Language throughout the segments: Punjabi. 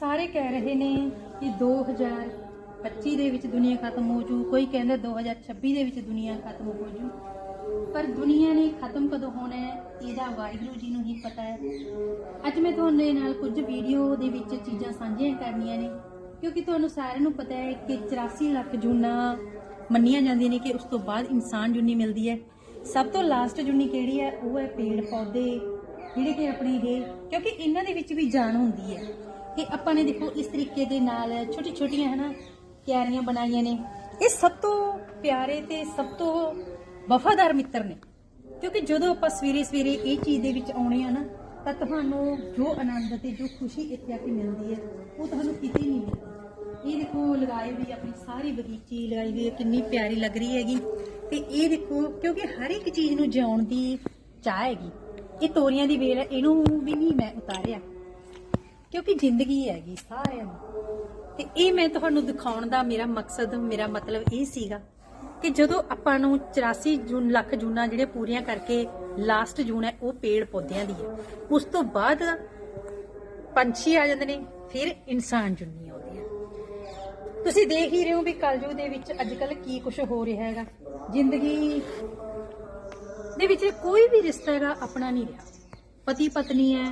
ਸਾਰੇ ਕਹਿ ਰਹੇ ਨੇ ਕਿ 2025 ਦੇ ਵਿੱਚ ਦੁਨੀਆ ਖਤਮ ਹੋ ਜੂ। ਕੋਈ ਕਹਿੰਦਾ 2026 ਦੇ ਵਿੱਚ ਦੁਨੀਆ ਖਤਮ ਹੋ ਜੂ। ਪਰ ਦੁਨੀਆ ਨੇ ਖਤਮ ਕਦੋਂ ਹੋਣਾ ਹੈ, ਇਹਦਾ ਵਾਹਿਗੁਰੂ ਜੀ ਨੂੰ ਹੀ ਪਤਾ ਹੈ। ਅੱਜ ਮੈਂ ਤੁਹਾਡੇ ਨਾਲ ਕੁਝ ਵੀਡੀਓ ਦੇ ਵਿੱਚ ਚੀਜ਼ਾਂ ਸਾਂਝੀਆਂ ਕਰਨੀਆਂ ਨੇ, ਕਿਉਂਕਿ ਤੁਹਾਨੂੰ ਸਾਰਿਆਂ ਨੂੰ ਪਤਾ ਹੈ ਕਿ 84 ਲੱਖ ਜੂਨਾਂ ਮੰਨੀਆਂ ਜਾਂਦੀਆਂ ਨੇ ਕਿ ਉਸ ਤੋਂ ਬਾਅਦ ਇਨਸਾਨ ਜੁਨੀ ਮਿਲਦੀ ਹੈ। ਸਭ ਤੋਂ ਲਾਸਟ ਜੁਨੀ ਕਿਹੜੀ ਹੈ? ਉਹ ਹੈ ਪੇੜ ਪੌਦੇ, ਜਿਹੜੇ ਕਿ ਆਪਣੀ ਇਹ, ਕਿਉਂਕਿ ਇਹਨਾਂ ਦੇ ਵਿੱਚ ਵੀ ਜਾਨ ਹੁੰਦੀ ਹੈ। ਕਿ ਆਪਾਂ ਨੇ ਦੇਖੋ ਇਸ ਤਰੀਕੇ ਦੇ ਨਾਲ ਛੋਟੀ ਛੋਟੀਆਂ ਹਨਾ ਕਿਆਰੀਆਂ ਬਣਾਈਆਂ ਨੇ। ਇਹ ਸਭ ਤੋਂ ਪਿਆਰੇ ਤੇ ਸਭ ਤੋਂ ਵਫਾਦਾਰ ਮਿੱਤਰ ਨੇ। ਕਿਉਂਕਿ ਜਦੋਂ ਆਪਾਂ ਸਵੇਰੇ ਸਵੇਰੇ ਇਹ ਚੀਜ਼ ਦੇ ਵਿੱਚ ਆਉਣੇ ਆ ਨਾ ਤਾਂ ਤੁਹਾਨੂੰ ਜੋ ਆਨੰਦ ਤੇ ਜੋ ਖੁਸ਼ੀ ਇੱਥੇ ਆ ਕੇ ਮਿਲਦੀ ਹੈ ਉਹ ਤੁਹਾਨੂੰ ਕਿਤੇ ਨਹੀਂ ਮਿਲਦੀ। ਇਹ ਦੇਖੋ ਲਗਾਈ ਹੋਈ ਆਪਣੀ ਸਾਰੀ ਬਗੀਚੀ ਲਗਾਈ ਹੋਈ ਹੈ, ਕਿੰਨੀ ਪਿਆਰੀ ਲੱਗ ਰਹੀ ਹੈਗੀ। ਤੇ ਇਹ ਦੇਖੋ ਕਿਉਂਕਿ ਹਰ ਇੱਕ ਚੀਜ਼ ਨੂੰ ਜਿਉਣ ਦੀ ਚਾਹ ਹੈਗੀ। ਇਹ ਤੋਰੀਆਂ ਦੀ ਵੇਲ ਹੈ ਇਹਨੂੰ ਵੀ ਨਹੀਂ ਮੈਂ ਉਤਾਰਿਆ। ਕਿਉਂਕਿ ਜ਼ਿੰਦਗੀ ਹੈਗੀ ਸਾਰਿਆਂ ਨੂੰ ਤੇ ਇਹ ਮੈਂ ਤੁਹਾਨੂੰ ਦਿਖਾਉਣ ਦਾ ਮੇਰਾ ਮਕਸਦ, ਮੇਰਾ ਮਤਲਬ ਇਹ ਸੀਗਾ ਕਿ ਜਦੋਂ ਆਪਾਂ ਨੂੰ 84 ਜੂਨ, ਲੱਖ ਜੂਨਾ ਜਿਹੜੇ ਪੂਰੀਆਂ ਕਰਕੇ ਲਾਸਟ ਜੂਨ ਹੈ, ਉਹ ਪੇੜ ਪੌਦਿਆਂ ਦੀ ਹੈ। ਉਸ ਤੋਂ ਬਾਅਦ ਪੰਛੀ ਆ ਜਾਂਦੇ ਨੇ, ਫਿਰ ਇਨਸਾਨ ਜੁਨੀ ਆਉਂਦੀ ਹੈ ਤੁਸੀਂ ਦੇਖ ਹੀ ਰਹੇ ਹੋ ਵੀ ਕਲਯੁਗ ਦੇ ਵਿੱਚ ਅੱਜ ਕੱਲ ਕੀ ਕੁਝ ਹੋ ਰਿਹਾ ਹੈਗਾ। ਜ਼ਿੰਦਗੀ ਦੇ ਵਿੱਚ ਕੋਈ ਵੀ ਰਿਸ਼ਤਾ ਹੈਗਾ, ਆਪਣਾ ਨਹੀਂ ਰਿਹਾ। ਪਤੀ ਪਤਨੀ ਹੈ,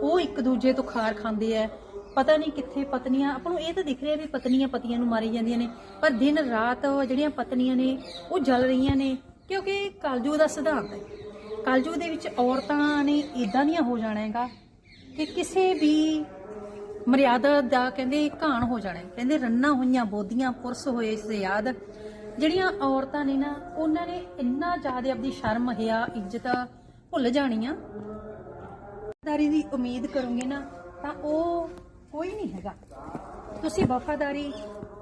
ਉਹ ਇੱਕ ਦੂਜੇ ਤੋਂ ਖਾਰ ਖਾਂਦੇ ਆ ਪਤਾ ਨਹੀਂ ਕਿੱਥੇ ਪਤਨੀਆਂ, ਆਪਾਂ ਨੂੰ ਇਹ ਤਾਂ ਦਿਖ ਰਿਹਾ ਵੀ ਪਤਨੀਆਂ ਪਤੀਆਂ ਨੂੰ ਮਾਰੀ ਜਾਂਦੀਆਂ ਨੇ, ਪਰ ਦਿਨ ਰਾਤ ਜਿਹੜੀਆਂ ਪਤਨੀਆਂ ਨੇ, ਉਹ ਜਲ ਰਹੀਆਂ ਨੇ, ਕਿਉਂਕਿ ਕਲਯੁਗ ਦਾ ਸਿਧਾਂਤ ਹੈ। ਕਲਯੁਗ ਦੇ ਵਿੱਚ ਔਰਤਾਂ ਨੇ ਇਦਾਂ ਦੀਆਂ ਹੋ ਜਾਣਾ ਹੈਗਾ ਕਿ ਕਿਸੇ ਵੀ ਮਰਿਆਦਾ ਦਾ ਕਹਿੰਦੇ ਘਾਣ ਹੋ ਜਾਣਾ ਕਹਿੰਦੇ ਰੰਨਾ ਹੋਈਆਂ, ਬੋਧੀਆਂ, ਪੁਰਸ ਹੋਏ ਇਸ ਯਾਦ ਜਿਹੜੀਆਂ ਔਰਤਾਂ ਨੇ ਨਾ, ਉਹਨਾਂ ਨੇ ਇੰਨਾ ਜ਼ਿਆਦਾ ਆਪਣੀ ਸ਼ਰਮ ਹਿਆ ਇੱਜ਼ਤ ਭੁੱਲ ਜਾਣੀਆਂ ਵਫਾਦਾਰੀ ਦੀ ਉਮੀਦ ਕਰੋਗੇ ਨਾ, ਤਾਂ ਉਹ ਕੋਈ ਨਹੀਂ ਹੈਗਾ। ਤੁਸੀਂ ਵਫਾਦਾਰੀ,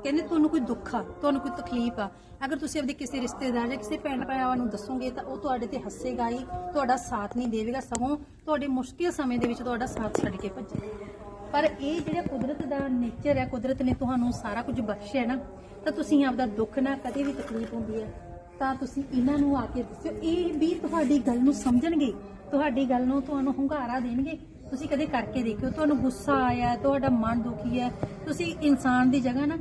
ਕਹਿੰਦੇ ਤੁਹਾਨੂੰ ਕੋਈ ਦੁੱਖ ਆ, ਤੁਹਾਨੂੰ ਕੋਈ ਤਕਲੀਫ ਆ। ਅਗਰ ਤੁਸੀਂ ਆਪਦੇ ਕਿਸੇ ਰਿਸ਼ਤੇਦਾਰ ਜਾਂ ਕਿਸੇ ਭੈਣ ਭਰਾਵਾਂ ਨੂੰ ਦੱਸੋਗੇ, ਤਾਂ ਉਹ ਤੁਹਾਡੇ ਤੇ ਹੱਸੇਗਾ ਹੀ, ਤੁਹਾਡਾ ਸਾਥ ਨਹੀਂ ਦੇਵੇਗਾ, ਸਗੋਂ ਤੁਹਾਡੇ ਮੁਸ਼ਕਿਲ ਸਮੇਂ ਦੇ ਵਿੱਚ ਤੁਹਾਡਾ ਸਾਥ ਛੱਡ ਕੇ ਭੱਜੇਗਾ ਪਰ ਇਹ ਜਿਹੜਾ ਕੁਦਰਤ ਦਾ ਨੇਚਰ ਹੈ ਕੁਦਰਤ ਨੇ ਤੁਹਾਨੂੰ ਸਾਰਾ ਕੁਝ ਬਖਸ਼ਿਆ ਨਾ, ਤਾਂ ਤੁਸੀਂ ਆਪਦਾ ਦੁੱਖ ਨਾ ਕਦੇ ਵੀ ਤਕਲੀਫ ਹੁੰਦੀ ਹੈ। ਤਾਂ ਤੁਸੀਂ ਇਹਨਾਂ ਨੂੰ ਆ ਕੇ ਦੱਸਿਓ, ਇਹ ਵੀ ਤੁਹਾਡੀ ਗੱਲ ਨੂੰ ਸਮਝਣਗੇ। ਤੁਹਾਡੀ ਗੱਲ ਨੂੰ ਤੁਹਾਨੂੰ ਹੁੰਗਾਰਾ ਦੇਣਗੇ। ਤੁਸੀਂ ਕਦੇ ਕਰਕੇ ਦੇਖਿਓ। ਤੁਹਾਨੂੰ ਗੁੱਸਾ ਆਇਆ, ਤੁਹਾਡਾ ਮਨ ਦੁਖੀ ਹੈ। ਤੁਸੀਂ ਇਨਸਾਨ ਦੀ ਜਗ੍ਹਾ ਨਾ,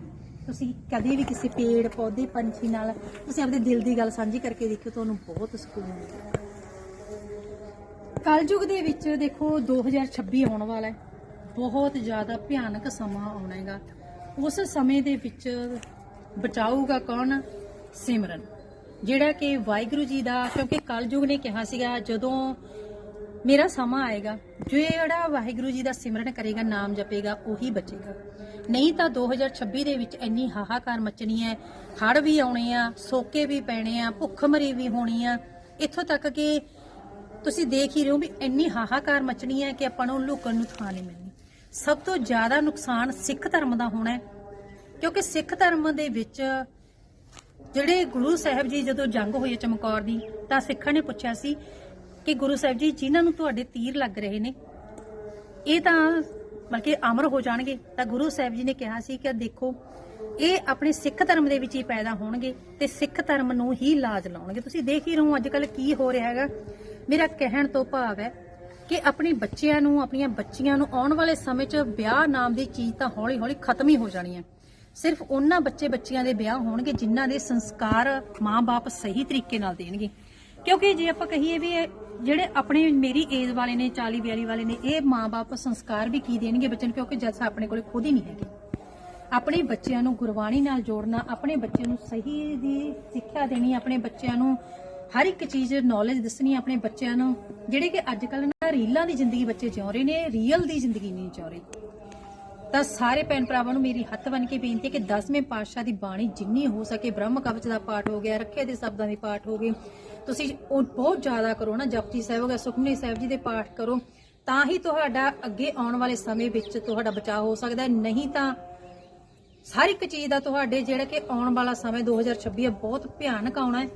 ਤੁਸੀਂ ਕਦੇ ਵੀ ਕਿਸੇ ਪੇੜ, ਪੌਦੇ, ਪੰਛੀ ਨਾਲ ਤੁਸੀਂ ਆਪਣੇ ਦਿਲ ਦੀ ਗੱਲ ਸਾਂਝੀ ਕਰਕੇ ਦੇਖਿਓ। ਤੁਹਾਨੂੰ ਬਹੁਤ ਸਕੂਨ ਮਿਲੇਗਾ ਕਲਯੁਗ ਦੇ ਵਿੱਚ ਦੇਖੋ 2026 ਆਉਣ ਵਾਲਾ ਹੈ। ਬਹੁਤ ਜ਼ਿਆਦਾ ਭਿਆਨਕ ਸਮਾਂ ਆਉਣਾ ਹੈਗਾ। ਉਸ ਸਮੇਂ ਦੇ ਵਿੱਚ ਬਚਾਊਗਾ ਕੌਣ? ਸਿਮਰਨ। ਜਿਹੜਾ ਕਿ ਵਾਹਿਗੁਰੂ ਜੀ ਦਾ, ਕਿਉਂਕਿ ਕਲਯੁਗ ਨੇ ਕਿਹਾ ਸੀਗਾ, ਜਦੋਂ ਮੇਰਾ ਸਮਾਂ ਆਏਗਾ ਜਿਹੜਾ ਵਾਹਿਗੁਰੂ ਜੀ ਦਾ ਸਿਮਰਨ ਕਰੇਗਾ, ਨਾਮ ਜਪੇਗਾ, ਉਹੀ ਬਚੇਗਾ। ਨਹੀਂ ਤਾਂ 2026 ਦੇ ਵਿੱਚ ਇੰਨੀ ਹਾਹਾਕਾਰ ਮਚਣੀ ਹੈ ਹੜ ਵੀ ਆਉਣੇ ਆ, ਸੋਕੇ ਵੀ ਪੈਣੇ ਆ, ਭੁੱਖਮਰੀ ਵੀ ਹੋਣੀ ਆ। ਇੱਥੋਂ ਤੱਕ ਕਿ ਤੁਸੀਂ ਦੇਖ ਹੀ ਰਹੇ ਹੋ ਵੀ ਇੰਨੀ ਹਾਹਾਕਾਰ ਮਚਣੀ ਹੈ ਕਿ ਆਪਾਂ ਨੂੰ ਲੁਕਣ ਨੂੰ ਥਾਂ ਨਹੀਂ ਮਿਲਣੀ। ਸਭ ਤੋਂ ਜ਼ਿਆਦਾ ਨੁਕਸਾਨ ਸਿੱਖ ਧਰਮ ਦਾ ਹੋਣਾ ਹੈ, ਕਿਉਂਕਿ ਸਿੱਖ ਧਰਮ ਦੇ ਵਿੱਚ ਜਿਹੜੇ ਗੁਰੂ ਸਾਹਿਬ ਜੀ ਜਦੋਂ ਜੰਗ ਹੋਈ ਹੈ ਚਮਕੌਰ ਦੀ, ਤਾਂ ਸਿੱਖਾਂ ਨੇ ਪੁੱਛਿਆ ਸੀ ਕਿ ਗੁਰੂ ਸਾਹਿਬ ਜੀ, ਜਿਨ੍ਹਾਂ ਨੂੰ ਤੁਹਾਡੇ ਤੀਰ ਲੱਗ ਰਹੇ ਨੇ, ਇਹ ਤਾਂ ਬਲਕਿ ਅਮਰ ਹੋ ਜਾਣਗੇ। ਤਾਂ ਗੁਰੂ ਸਾਹਿਬ ਜੀ ਨੇ ਕਿਹਾ ਸੀ ਕਿ ਦੇਖੋ, ਇਹ ਆਪਣੇ ਸਿੱਖ ਧਰਮ ਦੇ ਵਿੱਚ ਹੀ ਪੈਦਾ ਹੋਣਗੇ ਤੇ ਸਿੱਖ ਧਰਮ ਨੂੰ ਹੀ ਲਾਜ ਲਾਉਣਗੇ। ਤੁਸੀਂ ਦੇਖ ਹੀ ਰਹੋ ਅੱਜ ਕੱਲ ਕੀ ਹੋ ਰਿਹਾ ਹੈਗਾ। ਮੇਰਾ ਕਹਿਣ ਤੋਂ ਭਾਵ ਹੈ ਕਿ ਆਪਣੇ ਬੱਚਿਆਂ ਨੂੰ, ਆਪਣੀਆਂ ਬੱਚੀਆਂ ਨੂੰ ਆਉਣ ਵਾਲੇ ਸਮੇਂ 'ਚ ਵਿਆਹ ਨਾਮ ਦੀ ਚੀਜ਼ ਤਾਂ ਹੌਲੀ-ਹੌਲੀ ਖਤਮ ਹੀ ਹੋ ਜਾਣੀ ਹੈ। ਸਿਰਫ ਉਹਨਾਂ ਬੱਚੇ ਬੱਚੀਆਂ ਦੇ ਵਿਆਹ ਹੋਣਗੇ ਜਿਨ੍ਹਾਂ ਦੇ ਸੰਸਕਾਰ ਮਾਂ-ਬਾਪ ਸਹੀ ਤਰੀਕੇ ਨਾਲ ਦੇਣਗੇ। ਕਿਉਂਕਿ ਜੇ ਆਪਾਂ ਕਹੀਏ ਵੀ ਇਹ ਜਿਹੜੇ ਆਪਣੇ ਮੇਰੀ ਏਜ ਵਾਲੇ ਨੇ 40 42 ਵਾਲੇ ਨੇ, ਇਹ ਮਾਂ-ਬਾਪ ਸੰਸਕਾਰ ਵੀ ਕੀ ਦੇਣਗੇ ਬੱਚੇ ਨੂੰ? ਕਿਉਂਕਿ ਜਦ ਆਪਣੇ ਕੋਲੇ ਖੁਦ ਹੀ ਨਹੀਂ ਹੈਗੇ। ਆਪਣੇ ਬੱਚਿਆਂ ਨੂੰ ਗੁਰਬਾਣੀ ਨਾਲ ਜੋੜਨਾ, ਆਪਣੇ ਬੱਚੇ ਨੂੰ ਸਹੀ ਦੀ ਸਿੱਖਿਆ ਦੇਣੀ, ਆਪਣੇ ਬੱਚਿਆਂ ਨੂੰ ਹਰ ਇੱਕ ਚੀਜ਼ ਨੌਲੇਜ ਦੱਸਣੀ, ਆਪਣੇ ਬੱਚਿਆਂ ਨੂੰ ਜਿਹੜੇ ਕਿ ਅੱਜ ਕੱਲ੍ਹ ਨਾ ਰੀਲਾਂ ਦੀ ਜ਼ਿੰਦਗੀ ਬੱਚੇ ਜਿਉ ਰਹੇ ਨੇ ਰੀਅਲ ਦੀ ਜ਼ਿੰਦਗੀ ਨਹੀਂ ਜਿਉ ਰਹੇ। ਤਾਂ ਸਾਰੇ ਭੈਣ ਭਰਾਵਾਂ ਨੂੰ ਮੇਰੀ ਹੱਥ ਬਨ ਕੇ ਬੇਨਤੀ ਹੈ ਕਿ 10ਵੇਂ ਪਾਤਸ਼ਾਹ ਦੀ ਬਾਣੀ ਜਿੰਨੀ ਹੋ ਸਕੇ ਬ੍ਰਹਮ ਕਵਚ ਦਾ ਪਾਠ ਹੋ ਗਿਆ, ਰੱਖੇ ਦੇ ਸ਼ਬਦਾਂ ਦੇ ਪਾਠ ਹੋ ਗਏ। ਤੁਸੀਂ ਉਹ ਬਹੁਤ ਜ਼ਿਆਦਾ ਕਰੋ ਨਾ, ਜਪਜੀ ਸਾਹਿਬ ਹੋ ਗਿਆ, ਸੁਖਮਨੀ ਸਾਹਿਬ ਜੀ ਦੇ ਪਾਠ ਕਰੋ। ਤਾਂ ਹੀ ਤੁਹਾਡਾ ਅੱਗੇ ਆਉਣ ਵਾਲੇ ਸਮੇਂ ਵਿੱਚ ਤੁਹਾਡਾ ਬਚਾਅ ਹੋ ਸਕਦਾ ਹੈ। ਨਹੀਂ ਤਾਂ ਹਰ ਇੱਕ ਚੀਜ਼ ਦਾ ਤੁਹਾਡੇ ਜਿਹੜਾ ਕਿ ਆਉਣ ਵਾਲਾ ਸਮੇਂ 2026 ਹੈ ਬਹੁਤ ਭਿਆਨਕ ਆਉਣਾ ਹੈ।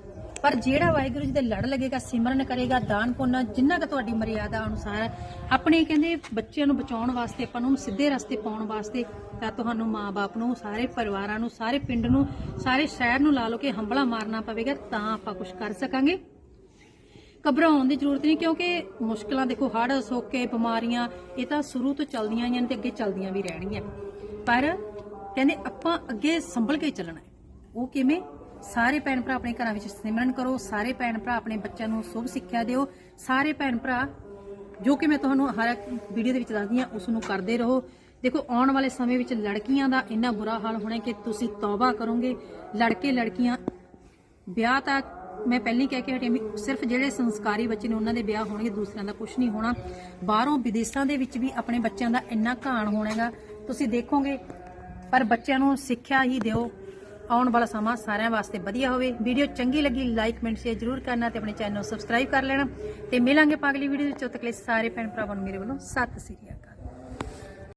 ਪਰ ਜਿਹੜਾ ਵਾਹਿਗੁਰੂ ਜੀ ਦੇ ਲੜ ਲੱਗੇਗਾ, ਸਿਮਰਨ ਕਰੇਗਾ, ਦਾਨ ਪੁੰਨ, ਜਿੰਨਾ ਕਿ ਤੁਹਾਡੀ ਮਰਿਆਦਾ ਅਨੁਸਾਰ ਆਪਣੇ ਕਹਿੰਦੇ ਬੱਚਿਆਂ ਨੂੰ ਬਚਾਉਣ ਵਾਸਤੇ, ਆਪਾਂ ਨੂੰ ਸਿੱਧੇ ਰਸਤੇ ਪਾਉਣ ਵਾਸਤੇ ਤਾਂ ਤੁਹਾਨੂੰ ਮਾਪੇ ਨੂੰ, ਸਾਰੇ ਪਰਿਵਾਰਾਂ ਨੂੰ, ਸਾਰੇ ਪਿੰਡ ਨੂੰ, ਸਾਰੇ ਸ਼ਹਿਰ ਨੂੰ ਲਾ ਲਓ ਕਿ ਹੰਬਲਾ ਮਾਰਨਾ ਪਵੇਗਾ, ਤਾਂ ਆਪਾਂ ਕੁਝ ਕਰ ਸਕਾਂਗੇ। ਘਬਰਾਉਣ ਦੀ ਜ਼ਰੂਰਤ ਨਹੀਂ, ਕਿਉਂਕਿ ਮੁਸ਼ਕਲਾਂ ਦੇਖੋ, ਹੜ੍ਹ, ਸੋਕੇ, ਬਿਮਾਰੀਆਂ, ਇਹ ਤਾਂ ਸ਼ੁਰੂ ਤੋਂ ਚੱਲਦੀਆਂ ਆਈਆਂ ਨੇ ਤੇ ਅੱਗੇ ਚੱਲਦੀਆਂ ਵੀ ਰਹਿਣਗੀਆਂ। ਪਰ ਕਹਿੰਦੇ ਆਪਾਂ ਅੱਗੇ ਸੰਭਲ ਕੇ ਚੱਲਣਾ ਉਹ ਕਿਵੇਂ? ਸਾਰੇ ਭੈਣ ਭਰਾ ਆਪਣੇ ਘਰਾਂ ਵਿੱਚ ਸਿਮਰਨ ਕਰੋ, ਸਾਰੇ ਭੈਣ ਭਰਾ ਆਪਣੇ ਬੱਚਿਆਂ ਨੂੰ ਸ਼ੁਭ ਸਿੱਖਿਆ ਦਿਓ, ਸਾਰੇ ਭੈਣ ਭਰਾ ਜੋ ਕਿ ਮੈਂ ਤੁਹਾਨੂੰ ਹਰ ਇੱਕ ਵੀਡੀਓ ਦੇ ਵਿੱਚ ਦੱਸਦੀ ਹਾਂ ਉਸ ਨੂੰ ਕਰਦੇ ਰਹੋ। ਦੇਖੋ, ਆਉਣ ਵਾਲੇ ਸਮੇਂ ਵਿੱਚ ਲੜਕੀਆਂ ਦਾ ਇੰਨਾ ਬੁਰਾ ਹਾਲ ਹੋਣਾ ਕਿ ਤੁਸੀਂ ਤੌਬਾ ਕਰੋਗੇ। ਲੜਕੇ ਲੜਕੀਆਂ, ਵਿਆਹ ਤਾਂ ਮੈਂ ਪਹਿਲਾਂ ਹੀ ਕਹਿ ਕੇ ਹਟੀ ਵੀ ਸਿਰਫ ਜਿਹੜੇ ਸੰਸਕਾਰੀ ਬੱਚੇ ਨੇ, ਉਹਨਾਂ ਦੇ ਵਿਆਹ ਹੋਣਗੇ, ਦੂਸਰਿਆਂ ਦਾ ਕੁਝ ਨਹੀਂ ਹੋਣਾ। ਬਾਹਰੋਂ ਵਿਦੇਸ਼ਾਂ ਦੇ ਵਿੱਚ ਵੀ ਆਪਣੇ ਬੱਚਿਆਂ ਦਾ ਇੰਨਾ ਘਾਣ ਹੋਣਾਗਾ ਤੁਸੀਂ ਦੇਖੋਗੇ, ਪਰ ਬੱਚਿਆਂ ਨੂੰ ਸਿੱਖਿਆ ਹੀ ਦਿਓ। ਆਉਣ ਵਾਲਾ ਸਮਾਂ ਸਾਰਿਆਂ ਵਾਸਤੇ ਵਧੀਆ ਹੋਵੇ। ਵੀਡੀਓ ਚੰਗੀ ਲੱਗੀ ਲਾਈਕ ਕਮੈਂਟ ਸ਼ੇਅਰ ਜ਼ਰੂਰ ਕਰਨਾ ਤੇ ਆਪਣੇ ਚੈਨਲ ਨੂੰ ਸਬਸਕ੍ਰਾਈਬ ਕਰ ਲੈਣਾ। ਤੇ ਮਿਲਾਂਗੇ ਆਪਾਂ ਅਗਲੀ ਵੀਡੀਓ ਵਿੱਚ। ਉਦੋਂ ਤੱਕ ਲਈ ਸਾਰੇ ਭੈਣ ਭਰਾਵਾਂ ਨੂੰ ਮੇਰੇ ਵੱਲੋਂ ਸਤਿ ਸ੍ਰੀ ਅਕਾਲ।